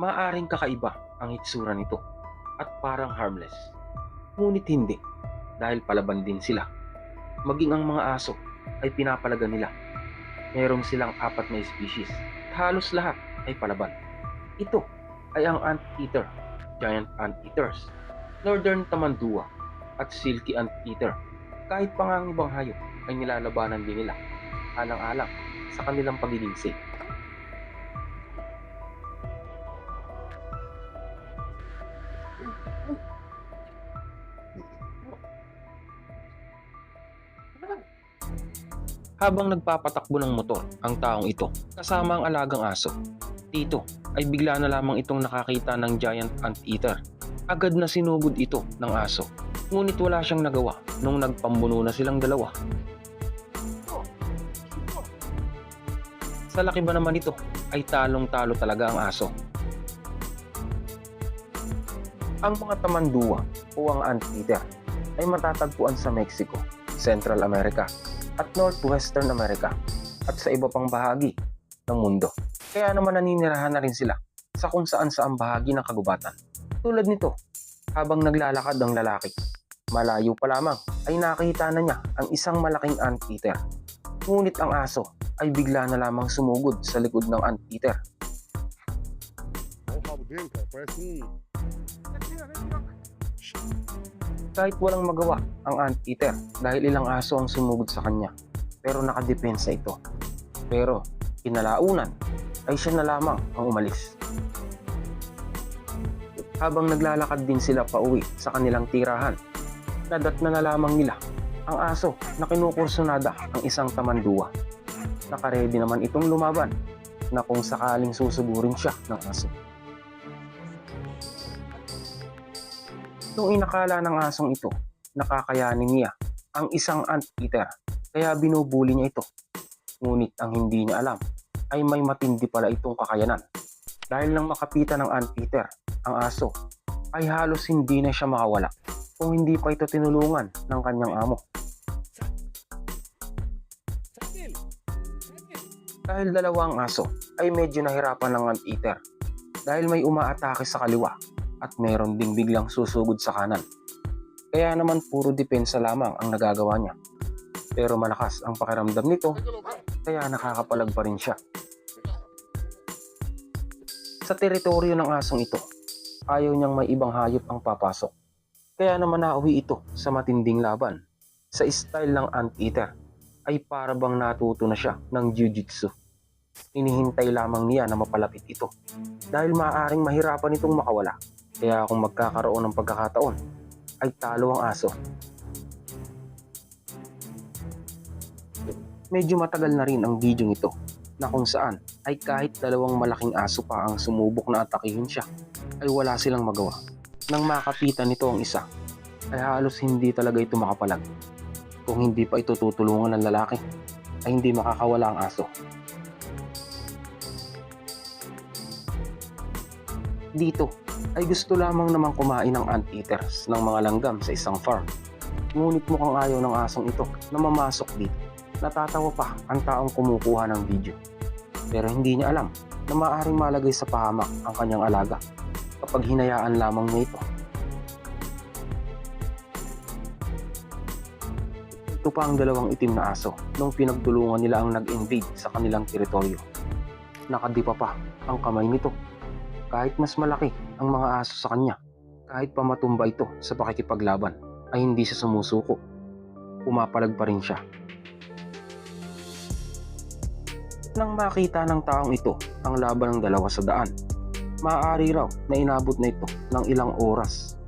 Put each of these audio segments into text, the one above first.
Maaring kakaiba ang itsura nito at parang harmless. Ngunit hindi dahil palaban din sila. Maging ang mga aso ay pinapalaga nila. Meron silang apat na species at halos lahat ay palaban. Ito ay ang anteater, giant anteaters, northern tamandua at silky anteater. Kahit pa nga ang ibang hayop ay nilalabanan din nila alang-alang sa kanilang pagiging. Habang nagpapatakbo ng motor ang taong ito kasama ang alagang aso, dito ay bigla na lamang itong nakakita ng giant anteater. Agad na sinugod ito ng aso. Ngunit wala siyang nagawa nung nagpambuno na silang dalawa. Sa laki ba naman ito ay talong-talo talaga ang aso. Ang mga tamanduwa o ang anteater ay matatagpuan sa Mexico, Central America at Northwestern America at sa iba pang bahagi ng mundo. Kaya naman naninirahan na rin sila sa kung saan saang bahagi ng kagubatan. Tulad nito, habang naglalakad ang lalaki, malayo pa lamang ay nakita na niya ang isang malaking anteater. Ngunit ang aso ay bigla na lamang sumugod sa likod ng anteater. Olha Kahit walang magawa ang anteater dahil ilang aso ang sumugod sa kanya. Pero nakadepensa ito. Pero kinalaunan ay siya na lamang ang umalis. Habang naglalakad din sila pauwi sa kanilang tirahan, nadatna na lamang nila ang aso na kinukursunada ang isang tamanduwa. Nakaredy naman itong lumaban na kung sakaling susugurin siya ng aso. Nung inakala ng asong ito, nakakayanin niya ang isang anteater kaya binubuli niya ito. Ngunit ang hindi niya alam ay may matindi pala itong kakayanan. Dahil nang makapitan ng anteater, ang aso ay halos hindi na siya makawala kung hindi pa ito tinulungan ng kanyang amo. Dahil dalawa ang aso ay medyo nahirapan ng anteater dahil may umaatake sa kaliwa at meron ding biglang susugod sa kanan. Kaya naman puro depensa lamang ang nagagawa niya. Pero malakas ang pakiramdam nito kaya nakakapalag pa rin siya. Sa teritoryo ng asong ito, ayaw niyang may ibang hayop ang papasok. Kaya naman nauwi ito sa matinding laban. Sa style ng anteater ay para bang natuto na siya ng jiu-jitsu. Inihintay lamang niya na mapalapit ito dahil maaaring mahirapan itong makawala. Kaya kung magkakaroon ng pagkakataon, ay talo ang aso. Medyo matagal na rin ang video ito na kung saan ay kahit dalawang malaking aso pa ang sumubok na atakihin siya ay wala silang magawa. Nang makapitan nito ang isa ay halos hindi talaga ito makapalag. Kung hindi pa ito tutulungan ng lalaki ay hindi makakawala ang aso. Dito ay gusto lamang namang kumain ng anteaters ng mga langgam sa isang farm. Ngunit mukhang ayaw ng asong ito na mamasok dito. Natatawa pa ang taong kumukuha ng video. Pero hindi niya alam na maaaring malagay sa pahamak ang kanyang alaga kapag hinayaan lamang niya ito. Ito pa ang dalawang itim na aso nung pinagtulungan nila ang nag-invade sa kanilang teritoryo. Nakadipa pa ang kamay nito kahit mas malaki ang mga aso sa kanya, kahit pa matumba ito sa pakikipaglaban, ay hindi siya sumusuko. Pumapalag pa rin siya. Nang makita ng taong ito ang laban ng dalawa sa daan, maaari raw na inabot na ito ng ilang oras.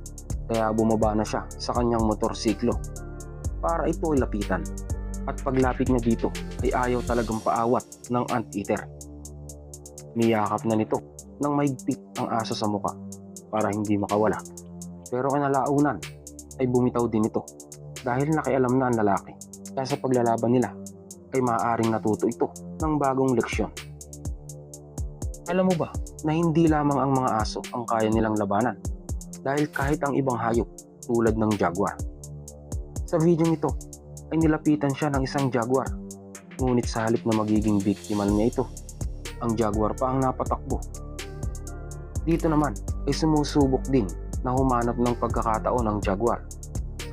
Kaya bumaba na siya sa kanyang motorsiklo para ito ay lapitan. At paglapit niya dito ay ayaw talagang paawat ng anteater. Niyakap na nito nang maigpit ang aso sa muka para hindi makawala. Pero kinalaunan ay bumitaw din ito dahil nakialam na ang lalaki. Kaya sa paglalaban nila ay maaaring natuto ito ng bagong leksyon. Alam mo ba na hindi lamang ang mga aso ang kaya nilang labanan dahil kahit ang ibang hayop tulad ng jaguar. Sa video ito ay nilapitan siya ng isang jaguar ngunit sa halip na magiging biktima niya ito, ang jaguar pa ang napatakbo Dito naman ay sumusubok din na humanap ng pagkakataon ng jaguar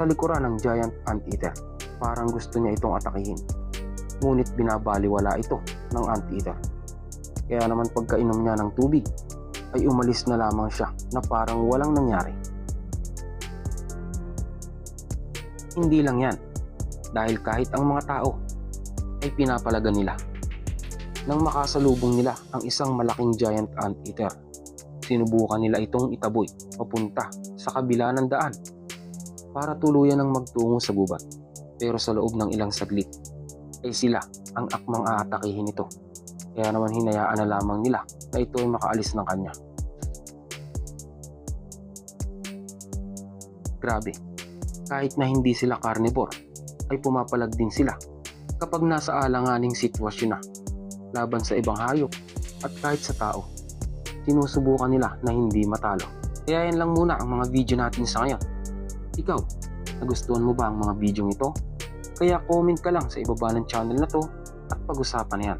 sa likuran ng giant anteater. Parang gusto niya itong atakihin. Ngunit binabaliwala ito ng anteater. Kaya naman pagkainom niya ng tubig ay umalis na lamang siya na parang walang nangyari. Hindi lang yan, dahil kahit ang mga tao ay pinapalaga nila. Nang makasalubong nila ang isang malaking giant anteater, sinubukan nila itong itaboy papunta sa kabila ng daan para tuluyan ng magtungo sa gubat. Pero sa loob ng ilang saglit ay sila ang akmang aatakihin ito. Kaya naman hinayaan na lamang nila na ito ay makaalis ng kanya. Grabe, kahit na hindi sila carnivore, ay pumapalag din sila kapag nasa alanganing sitwasyon na laban sa ibang hayop at kahit sa tao. Sinusubukan nila na hindi matalo. Kaya yan lang muna ang mga video natin sa ngayon. Ikaw, nagustuhan mo ba ang mga video ito? Kaya comment ka lang sa ibaba ng channel na to at pag-usapan na yan.